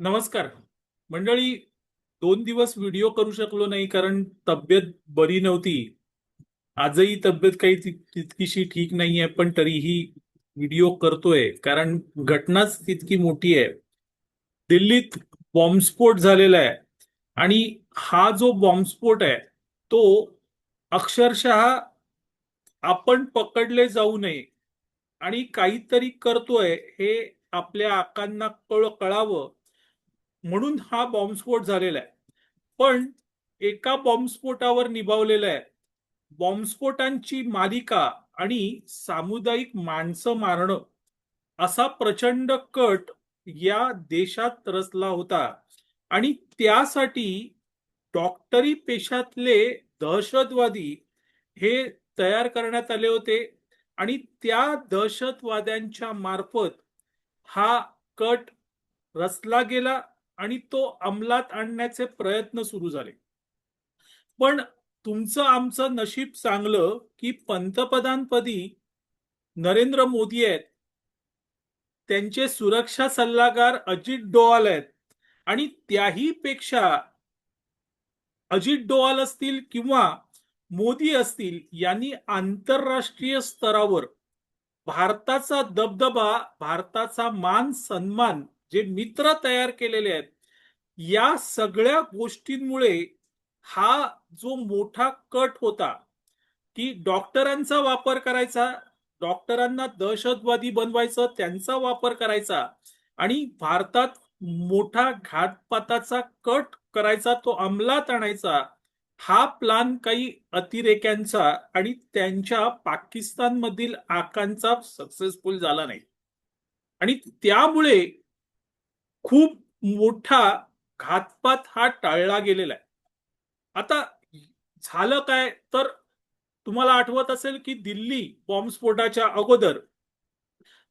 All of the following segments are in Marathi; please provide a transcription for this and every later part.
नमस्कार. मंडळी दोन दिवस व्हिडिओ करू शकलो नाही कारण तब्येत बरी नव्हती. आजही तब्येत काही तितकीशी ठीक नाहीये पण तरीही व्हिडिओ करतोय कारण घटनाच तितकी मोठी आहे. दिल्लीत बॉम्बस्फोट झालेला आहे आणि हा जो बॉम्बस्फोट आहे तो अक्षरशः आपण पकडले जाऊ नये आणि काहीतरी करतोय हे आपल्या आकांना कळ कळावं. म्हणून हा बॉम्बस्फोट झालेला आहे. पण एका बॉम्बस्फोटावर निभावलेला आहे. बॉम्बस्फोटांची मालिका आणि सामुदायिक माणसं मारणं असा प्रचंड कट या देशात रचला होता. आणि त्यासाठी डॉक्टरी पेशातले दहशतवादी हे तयार करण्यात आले होते. आणि त्या दहशतवाद्यांच्या मार्फत हा कट रचला गेला. आणि तो अंमलात आणण्याचे प्रयत्न सुरू झाले. पण तुमचं आमचं नशीब चांगलं की पंतप्रधानपदी नरेंद्र मोदी आहेत. त्यांचे सुरक्षा सल्लागार अजित डोवाल आहेत. आणि त्याही पेक्षा अजित डोवाल असतील किंवा मोदी असतील यांनी आंतरराष्ट्रीय स्तरावर भारताचा दबदबा भारताचा मान सन्मान जे मित्र तयार केलेले आहेत या सगळ्या गोष्टींमुळे हा जो मोठा कट होता की डॉक्टरांचा वापर करायचा डॉक्टरांना दहशतवादी बनवायचं त्यांचा वापर करायचा आणि भारतात मोठा घातपाताचा कट करायचा तो अंमलात आणायचा हा प्लान काही अतिरेक्यांचा आणि त्यांच्या पाकिस्तानमधील आकांचा सक्सेसफुल झाला नाही. आणि त्यामुळे खूप मोठा घातपात हा टाळला गेलेला आहे. आता झालं काय? तर तुम्हाला आठवत असेल की दिल्ली बॉम्बस्फोटाच्या अगोदर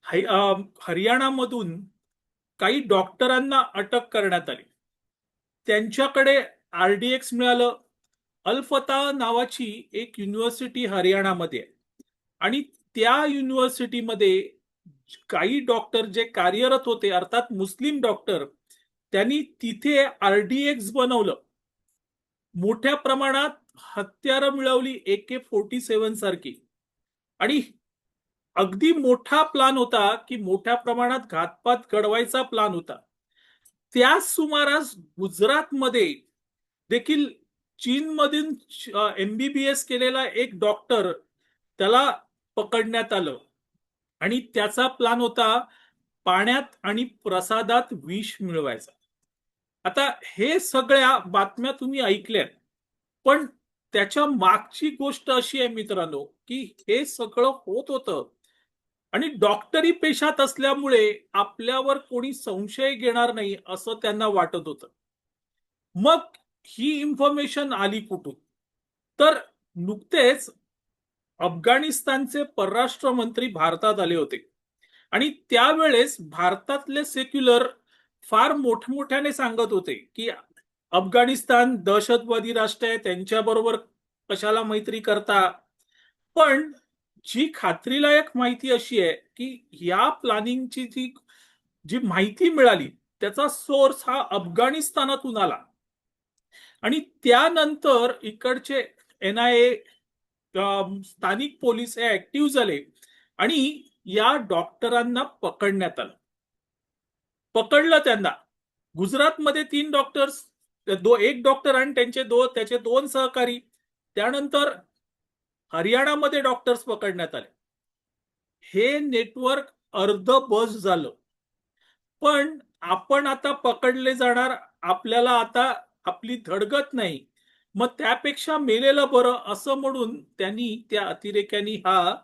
है- हरियाणामधून काही डॉक्टरांना अटक करण्यात आली. त्यांच्याकडे आरडीएक्स मिळालं. अल्फता नावाची एक युनिव्हर्सिटी हरियाणामध्ये आहे. आणि त्या युनिव्हर्सिटीमध्ये काही डॉक्टर जे कार्यरत होते अर्थात मुस्लिम डॉक्टर त्यांनी तिथे आरडीएक्स बनवलं. मोठ्या प्रमाणात हत्यारं मिळवली ए के फोर्टी सेवन सारखी. आणि अगदी मोठा प्लान होता की मोठ्या प्रमाणात घातपात घडवायचा प्लान होता. त्याच सुमारास गुजरातमध्ये देखील चीनमधून एमबीबीएस केलेला एक डॉक्टर त्याला पकडण्यात आलं. आणि त्याचा प्लान होता पाण्यात आणि प्रसादात विष मिळवायचा. आता हे सगळ्या बातम्या तुम्ही ऐकल्यात पण त्याच्या मागची गोष्ट अशी आहे मित्रांनो की हे सगळं होत होतं. आणि डॉक्टरी पेशात असल्यामुळे आपल्यावर कोणी संशय घेणार नाही असं त्यांना वाटत होतं. मग ही इन्फॉर्मेशन आली कुठून? तर नुकतेच अफगाणिस्तानचे परराष्ट्र मंत्री भारतात आले होते. आणि त्यावेळेस भारतातले सेक्युलर फार मोठमोठ्याने सांगत होते की अफगाणिस्तान दहशतवादी राष्ट्र आहे त्यांच्याबरोबर कशाला मैत्री करता? पण जी खात्रीलायक माहिती अशी आहे की या प्लॅनिंगची जी जी माहिती मिळाली त्याचा सोर्स हा अफगाणिस्तानातून आला. आणि त्यानंतर इकडचे एन आय ए स्थानिक पोलीस हे ऍक्टिव्ह झाले. आणि या डॉक्टरांना पकडण्यात आलं. पकडलं त्यांना. गुजरातमध्ये तीन डॉक्टर्स दो एक डॉक्टर आणि त्यांचे दो त्याचे दोन सहकारी. त्यानंतर हरियाणामध्ये डॉक्टर्स पकडण्यात आले. हे नेटवर्क अर्ध बस झालं. पण आपण आता पकडले जाणार आपल्याला आता आपली धडगत नाही. मग त्यापेक्षा मेलेलं बरं असं म्हणून त्यांनी त्या अतिरेक्यांनी हा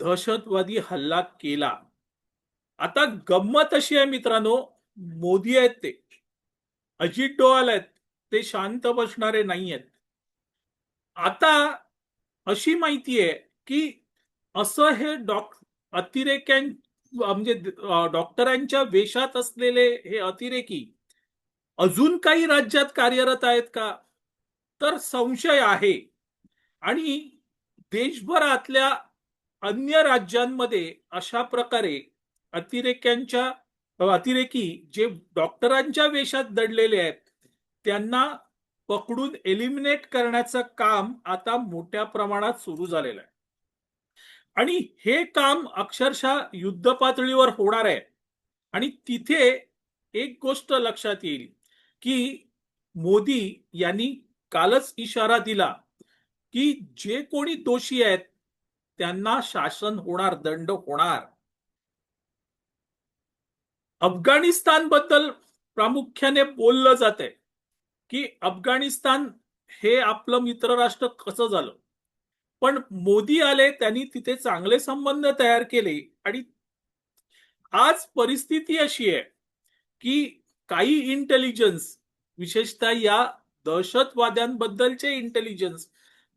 दहशतवादी हल्ला केला. आता गंमत अशी आहे मित्रांनो मोदी आहेत ते. अजित डोवाल आहेत ते शांत बसणारे नाही आहेत. आता अशी माहिती आहे की असं हे डॉक अतिरेक्यां म्हणजे डॉक्टरांच्या वेशात असलेले हे अतिरेकी अजून काही राज्यात कार्यरत आहेत का? तर संशय आहे. आणि देशभरातल्या अन्य राज्यांमध्ये अशा प्रकारे अतिरेक्यांच्या अतिरेकी जे डॉक्टरांच्या वेशात दडलेले आहेत त्यांना पकडून एलिमिनेट करण्याचं काम आता मोठ्या प्रमाणात सुरू झालेलं आहे. आणि हे काम अक्षरशः युद्ध पातळीवर होणार आहे. आणि तिथे एक गोष्ट लक्षात येईल की मोदी यांनी कालच इशारा दिला की जे कोणी दोषी आहेत त्यांना शासन होणार दंड होणार. अफगाणिस्तानबद्दल प्रामुख्याने बोललं जात आहे की अफगाणिस्तान हे आपलं मित्र राष्ट्र कसं झालं? पण मोदी आले त्यांनी तिथे चांगले संबंध तयार केले आणि आज परिस्थिती अशी आहे की काही इंटेलिजन्स विशेषतः या दहशतवाद्यांबद्दलचे इंटेलिजन्स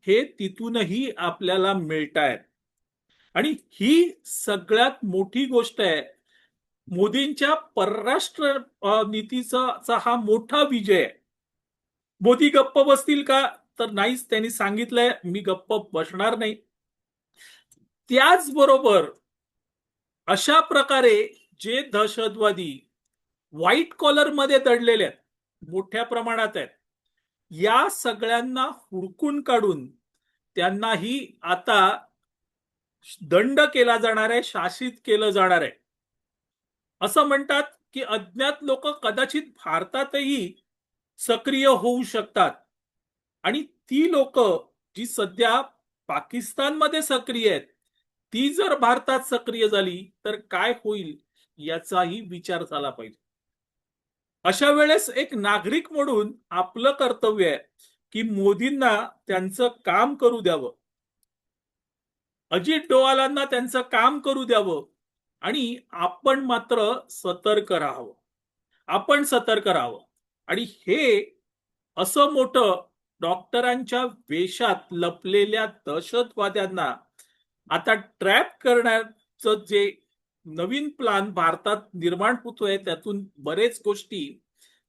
हे तिथूनही आपल्याला मिळत आहेत आणि ही सगळ्यात मोठी गोष्ट आहे. मोदींच्या परराष्ट्र नीतीचा चा हा मोठा विजय आहे. मोदी गप्प बसतील का? तर नाहीच त्यांनी सांगितलंय मी गप्प बसणार नाही. त्याचबरोबर अशा प्रकारे जे दहशतवादी व्हाईट कॉलरमध्ये दडलेले आहेत मोठ्या प्रमाणात आहेत या सगळ्यांना हुडकून काढून त्यांनाही आता दंड केला जाणार आहे शासित केलं जाणार आहे. असं म्हणतात की अज्ञात लोक कदाचित भारतातही सक्रिय होऊ शकतात. आणि ती लोक जी सध्या पाकिस्तानमध्ये सक्रिय आहेत ती जर भारतात सक्रिय झाली तर काय होईल याचाही विचार झाला पाहिजे. अशा वेळेस एक नागरिक म्हणून आपलं कर्तव्य आहे की मोदींना त्यांचं काम करू द्यावं. अजित डोवालांना त्यांचं काम करू द्यावं आणि आपण मात्र सतर्क राहावं. आपण सतर्क राहावं. आणि हे असं मोठं डॉक्टरांच्या वेशात लपलेल्या दहशतवाद्यांना आता ट्रॅप करण्याचं जे नवीन प्लान भारतात निर्माण होतोय त्यातून बरेच गोष्टी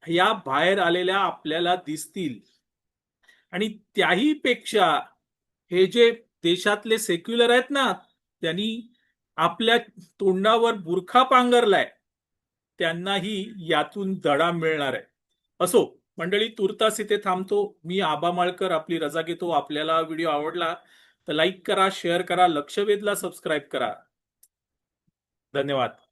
या बाहेर आलेल्या आपल्याला दिसतील. आणि त्याही पेक्षा हे जे देशातले सेक्युलर आहेत ना त्यांनी आपल्या तोंडावर बुरखा पांघरलाय त्यांनाही यातून धडा मिळणार आहे. असो मंडळी तुर्तास इथे थांबतो. मी आबा माळकर आपली रजा घेतो. आपल्याला व्हिडिओ आवडला तर लाईक करा शेअर करा लक्ष वेधला सबस्क्राईब करा. धन्यवाद.